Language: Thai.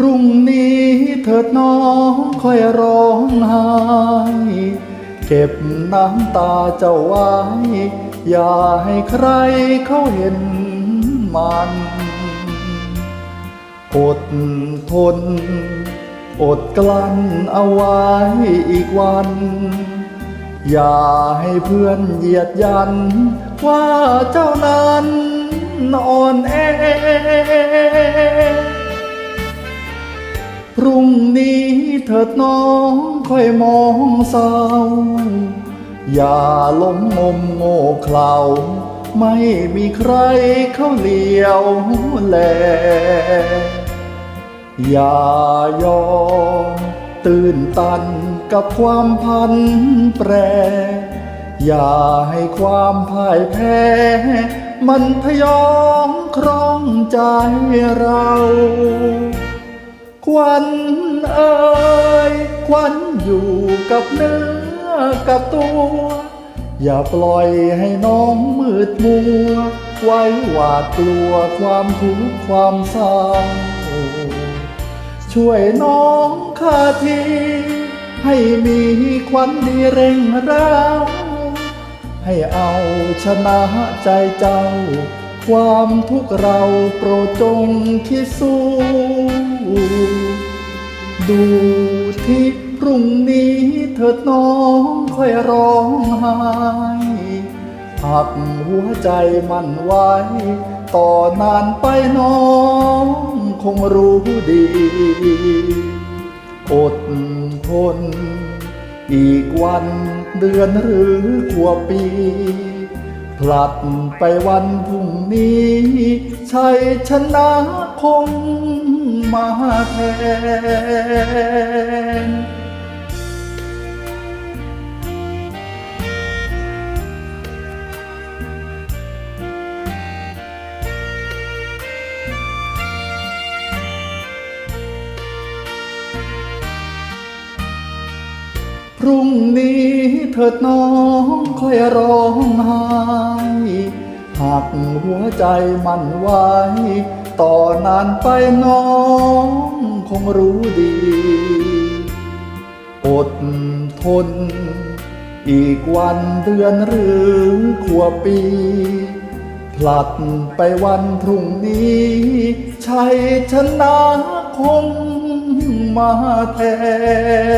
พรุ่งนี้เถิดน้องค่อยร้องไห้เก็บน้ำตาเจ้าไว้ อย่าให้ใครเขาเห็นมันอดทน อดกลั้นเอาไว้อีกวัน อย่าให้เพื่อนเหยียดยัน ว่าเจ้านั้นอ่อนแอ รุ่งนี้เถิดน้องค่อยมองเศร้า อย่าล้มงมโง่เขลาไม่มีใครเข้าเลียวแล อย่ายอมตื่นตันกับความพันแปร อย่าให้ความพ่ายแพ้ มันพยองครองใจเรา กับเนื้อกับตัว อย่าปล่อยให้น้องมืดมัว ไว้หวาดกลัวความทุกข์ความเศร้าช่วยน้องข้าที ให้มีควันดีเร่งร้าวให้เอาชนะใจเจ้า ความทุกข์เราโปรดจงคิดสู้ ดูที่ พรุ่งนี้เถิดน้องค่อยร้องไห้หักหัวใจมันไว้ ต่อนานไปน้องคงรู้ดี อดทน อีกวันเดือนหรือขวบปีพลัดไปวันพรุ่งนี้ชัยชนะคงมาแทน พรุ่งนี้เถิดน้องค่อยร้องไห้หากหัวใจมันไว้ต่อนานไปน้องคงรู้ดี อดทน อีกวันเดือนหรือขวบปีพลัดไปวันพรุ่งนี้ชัยชนะคงมาแทน